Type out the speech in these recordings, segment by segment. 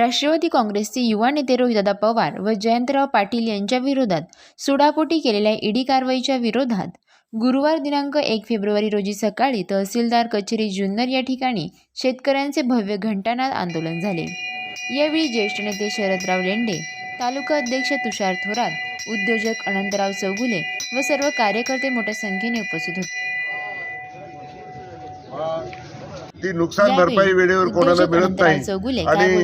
राष्ट्रवादी काँग्रेसचे युवा नेते रोहितदादा पवार व जयंतराव पाटील यांच्या विरोधात सुडापोटी केलेल्या ईडी कारवाईच्या विरोधात गुरुवार दिनांक एक फेब्रुवारी रोजी सकाळी तहसीलदार कचेरी जुन्नर या ठिकाणी शेतकऱ्यांचे भव्य घंटानाद आंदोलन झाले. यावेळी ज्येष्ठ नेते शरदराव लेंडे तालुका अध्यक्ष तुषार थोरात उद्योजक अनंतराव चौगुले व सर्व कार्यकर्ते मोठ्या संख्येने उपस्थित होते. ती नुकसान भरपाई वेळेवर कोणाला मिळत नाही. आणि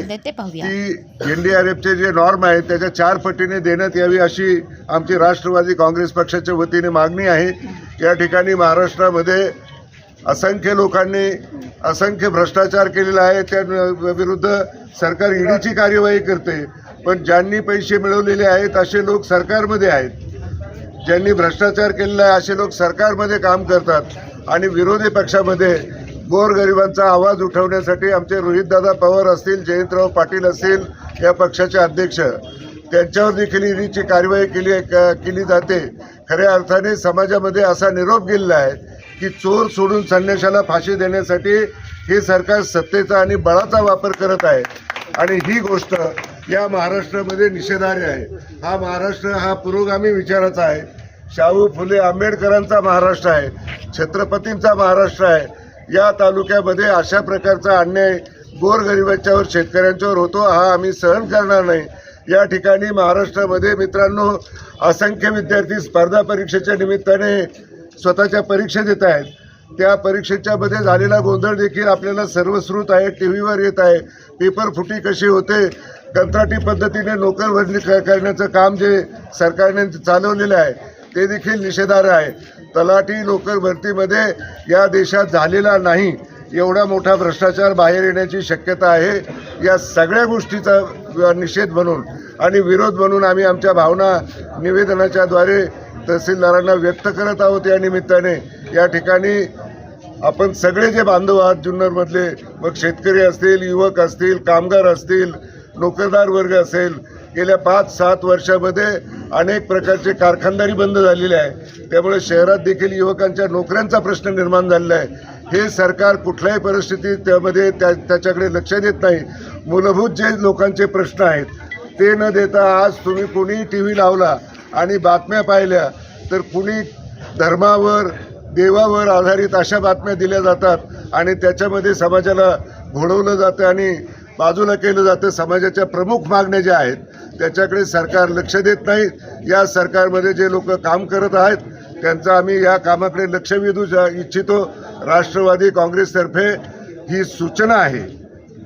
ती एनडीआरएफचे जे नॉर्म आहेत त्याच्या चार पटीने देण्यात यावी अशी आमची राष्ट्रवादी काँग्रेस पक्षाच्या वतीने मागणी आहे. या ठिकाणी महाराष्ट्रामध्ये असंख्य लोकांनी असंख्य भ्रष्टाचार केलेला आहे. त्या विरुद्ध सरकार ईडीची कार्यवाही करते. पण ज्यांनी पैसे मिळवलेले आहेत असे लोक सरकारमध्ये आहेत. ज्यांनी भ्रष्टाचार केलेला आहे असे लोक सरकारमध्ये काम करतात. आणि विरोधी पक्षामध्ये गोरगरिबांचा आवाज उठवण्यासाठी आमचे रोहितदादा पवार असतील जयंतराव पाटील असतील या पक्षाचे अध्यक्ष त्यांच्यावर देखील ईडीची कारवाई केली क- केली जाते. खऱ्या अर्थाने समाजामध्ये असा निरोप गेलेला आहे की चोर सोडून संन्याशाला फाशी देण्यासाठी हे सरकार सत्तेचा आणि बळाचा वापर करत आहे. आणि ही गोष्ट या महाराष्ट्रामध्ये निषेधार्ह आहे. हा महाराष्ट्र हा पुरोगामी विचाराचा आहे. शाहू फुले आंबेडकरांचा महाराष्ट्र आहे. छत्रपतींचा महाराष्ट्र आहे. या तालुक्यामध्ये अशा प्रकारचा अन्याय गोरगरिबांच्यावर शेतकऱ्यांच्यावर होतो हा आम्ही सहन करणार नाही. या ठिकाणी महाराष्ट्रामध्ये मित्रांनो असंख्य विद्यार्थी स्पर्धा परीक्षेच्या निमित्ताने स्वतःच्या परीक्षा देत आहेत. त्या परीक्षेच्या मध्ये झालेला गोंधळ देखील आपल्याला सर्वश्रुत आहे टी व्हीवर येत आहे. पेपर फुटी कशी होते कंत्राटी पद्धतीने नोकर भरणी क- करण्याचं काम जे सरकारने चालवलेलं आहे ते देखील निषेधार्ह आहे. तलाठी नोकर भरतीमध्ये या देशात झालेला नाही एवढा मोठा भ्रष्टाचार बाहेर येण्याची शक्यता आहे. या सगळ्या गोष्टीचा निषेध म्हणून आणि विरोध म्हणून आम्ही आमच्या भावना निवेदनाच्या द्वारे तहसीलदारांना व्यक्त करत आहोत या निमित्ताने. या ठिकाणी आपण सगळे जे बांधव आहात जुन्नरमधले मग शेतकरी असतील युवक असतील कामगार असतील नोकरदार वर्ग असेल गेल्या पाच सात वर्षामध्ये अनेक प्रकारचे कारखानदारी बंद झालेले आहे. त्यामुळे शहरात देखील युवकांच्या नोकऱ्यांचा प्रश्न निर्माण झालेला आहे. हे सरकार कुठल्याही परिस्थितीत त्यामध्ये त्या त्याच्याकडे लक्ष देत नाही. मूलभूत जे लोकांचे प्रश्न आहेत ते न देता आज तुम्ही कुणी टी व्ही लावला आणि बातम्या पाहिल्या तर कुणी धर्मावर देवावर आधारित अशा बातम्या दिल्या जातात आणि त्याच्यामध्ये समाजाला घोडवलं जातं आणि बाजूला केलं जातं. समाजाच्या प्रमुख मागण्या ज्या आहेत त्याच्याकडे सरकार लक्ष देत नाही. या सरकारमध्ये जे लोक काम करत आहेत त्यांचं आम्ही या कामाकडे लक्ष वेधू जा- इच्छितो. राष्ट्रवादी काँग्रेसतर्फे ही सूचना आहे.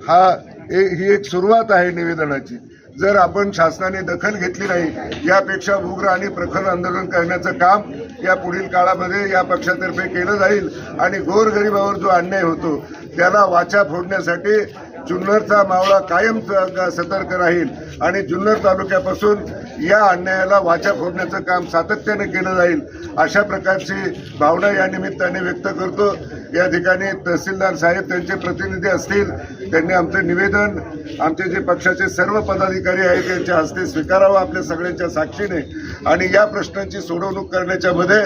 हा ए- ही एक सुरुवात आहे निवेदनाची. जर आपण शासनाने दखल घेतली नाही यापेक्षा उग्र आणि प्रखर आंदोलन करण्याचं काम या पुढील काळामध्ये या पक्षातर्फे केलं जाईल. आणि गोरगरिबावर जो अन्याय होतो त्याला वाचा फोडण्यासाठी जुन्नरचा मावळा कायम सतर्क राहील आणि जुन्नर तालुक्यापासून या अन्यायाला वाचा फोडण्याचं काम सातत्याने केलं जाईल अशा प्रकारची भावना या निमित्ताने व्यक्त करतो. या ठिकाणी तहसीलदार साहेब त्यांचे प्रतिनिधी असतील त्यांनी आमचं निवेदन आमचे जे पक्षाचे सर्व पदाधिकारी आहेत त्यांच्या हस्ते स्वीकारावं आपल्या सगळ्यांच्या साक्षीने. आणि या प्रश्नांची सोडवणूक करण्याच्या मध्ये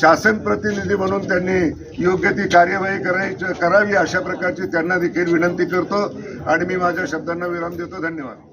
शासन प्रतिनिधी म्हणून त्यांनी योग्य ती कार्यवाही करायची करावी अशा प्रकारची त्यांना देखील विनंती करतो. आणि मी माझ्या शब्दांना विराम देतो. धन्यवाद.